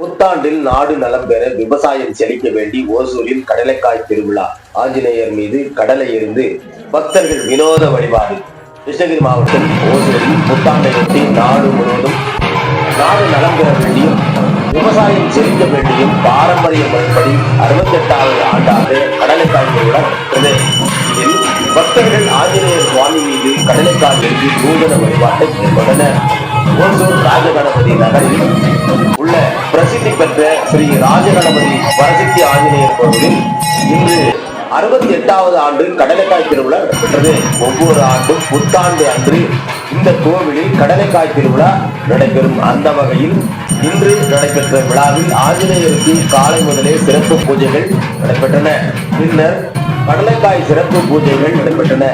புத்தாண்டில் நாடு நலம் பெற விவசாயம் செழிக்க வேண்டி ஓசூரில் கடலைக்காய் திருவிழா. ஆஞ்சநேயர் மீது கடலை இருந்து பக்தர்கள் வினோத வழிபாடு. கிருஷ்ணகிரி மாவட்டம் ஓசூரில் புத்தாண்டையொட்டி நாடு முழுவதும் நாடு நலம் பெற வேண்டியும் விவசாயம் செழிக்க வேண்டியும் பாரம்பரிய முறைப்படி அறுபத்தெட்டாவது ஆண்டாக கடலைக்காய் திருவிழா இதில் பக்தர்கள் ஆஞ்சநேயர் சுவாமி மீது கடலைக்கால் எழுதி பூஜன வழிபாட்டை மேற்கொண்டனர். ஓசூர் ராஜகணபதி நகரில் உள்ள பிரசித்தி பெற்ற ஸ்ரீ ராஜகணபதி வரசித்தி ஆஞ்சநேயர் கோவிலில் இன்று அறுபத்தி எட்டாவது ஆண்டு கடலைக்காய் திருவிழா நடைபெற்றது ஒவ்வொரு ஆண்டும் புத்தாண்டு அன்று இந்த கோவிலில் கடலைக்காய் திருவிழா நடைபெறும். அந்த வகையில் இன்று நடைபெற்ற விழாவில் ஆஞ்சநேயருக்கு காலை முதலே சிறப்பு பூஜைகள் நடைபெற்றன. பின்னர் கடலைக்காய் சிறப்பு பூஜைகள் நடைபெற்றன.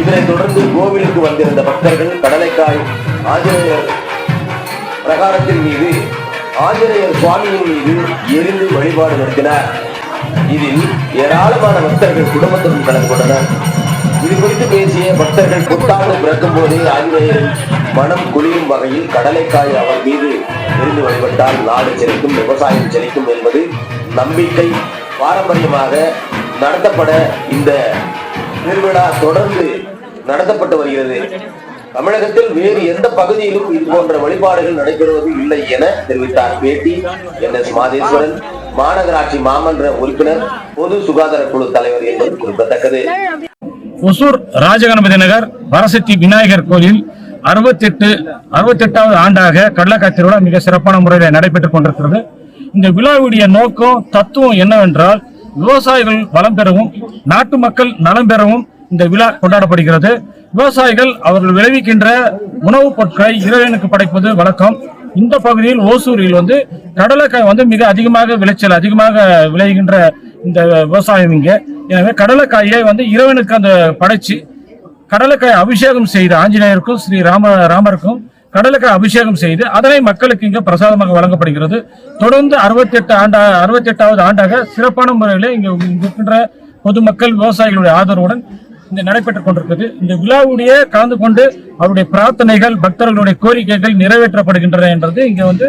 இதனைத் தொடர்ந்து கோவிலுக்கு வந்திருந்த பக்தர்கள் கடலைக்காய் ஆஞ்சநேயர் பிரகாரத்தின் மீது ஆஞ்சநேயர் சுவாமியின் மீது எரிந்து வழிபாடு நடத்தினார். இதில் ஏராளமான பக்தர்கள் குடும்பத்துடன் கலந்து கொண்டனர். இது குறித்து பேசிய பக்தர்கள் புத்தாண்டு பிறக்கும் போதே ஆஞ்சநேயரின் மனம் குளிரும் வகையில் கடலைக்காய் அவர் மீது இருந்து வழிபட்டால் நாடு செழிக்கும் விவசாயம் செழிக்கும் என்பது நம்பிக்கை பாரம்பரியமாக நடத்தப்பட இந்த திருவிழா தொடர்ந்து நடத்தப்பட்டு வருகிறது. தமிழகத்தில் வேறு எந்த பகுதியிலும் இது போன்ற வழிபாடுகள் நடைபெறுவது இல்லை என தெரிவித்தார் பேட்டி என் எஸ் மாதேஸ்வரன் மாநகராட்சி மாமன்ற உறுப்பினர் பொது சுகாதார குழு தலைவர் என்பது குறிப்பிடத்தக்கது. ஒசூர் ராஜகணபதி நகர் வரசக்தி விநாயகர் கோயில் அறுபத்தெட்டு அறுபத்தெட்டாவது ஆண்டாக கடலக்காய் திருவிழா மிக சிறப்பான முறையில் நடைபெற்றுக் கொண்டிருக்கிறது. இந்த விழாவுடைய நோக்கம் தத்துவம் என்னவென்றால் விவசாயிகள் வளம் பெறவும் நாட்டு மக்கள் நலம் பெறவும் இந்த விழா கொண்டாடப்படுகிறது. விவசாயிகள் அவர்கள் விளைவிக்கின்ற உணவுப் பொருட்களை இறைவனுக்கு படைப்பது வழக்கம். இந்த பகுதியில் ஓசூரில் வந்து கடலைக்காய் வந்து மிக அதிகமாக விளைச்சல் அதிகமாக விளைகின்ற இந்த விவசாயம் இங்கே. எனவே கடலைக்காயை வந்து இறைவனுக்கு அந்த படைச்சு கடலைக்காய் அபிஷேகம் செய்து ஆஞ்சநேயருக்கும் ஸ்ரீ ராம ராமருக்கும் கடலைக்காய் அபிஷேகம் செய்து அதனை மக்களுக்கு இங்கே பிரசாதமாக வழங்கப்படுகிறது. தொடர்ந்து அறுபத்தெட்டு ஆண்டா அறுபத்தெட்டாவது ஆண்டாக சிறப்பான முறையில் இங்கே இருக்கின்ற பொதுமக்கள் விவசாயிகளுடைய ஆதரவுடன் இங்க நடைபெற்றுக் கொண்டிருக்கிறது. இந்த விழாவுடைய கலந்து கொண்டு அவருடைய பிரார்த்தனைகள் பக்தர்களுடைய கோரிக்கைகள் நிறைவேற்றப்படுகின்றன என்றது இங்க வந்து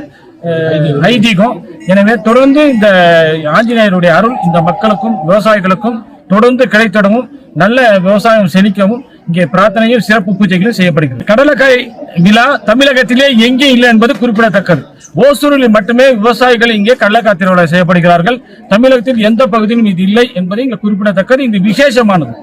ஐதீகம். எனவே தொடர்ந்து இந்த ஆஞ்சநேயருடைய அருள் இந்த மக்களுக்கும் விவசாயிகளுக்கும் தொடர்ந்து கிடைத்திடவும் நல்ல விவசாயம் செழிக்கவும் இங்கே பிரார்த்தனையும் சிறப்பு பூஜைகளும் செய்யப்படுகிறது. கடலக்காய் விழா தமிழகத்திலே எங்கே இல்லை என்பது குறிப்பிடத்தக்கது. ஓசூரில் மட்டுமே விவசாயிகள் இங்கே கடலக்காய் திருவிழா செய்யப்படுகிறார்கள். தமிழகத்தில் எந்த பகுதியிலும் இது இல்லை என்பது இங்கே குறிப்பிடத்தக்கது. இது விசேஷமானது.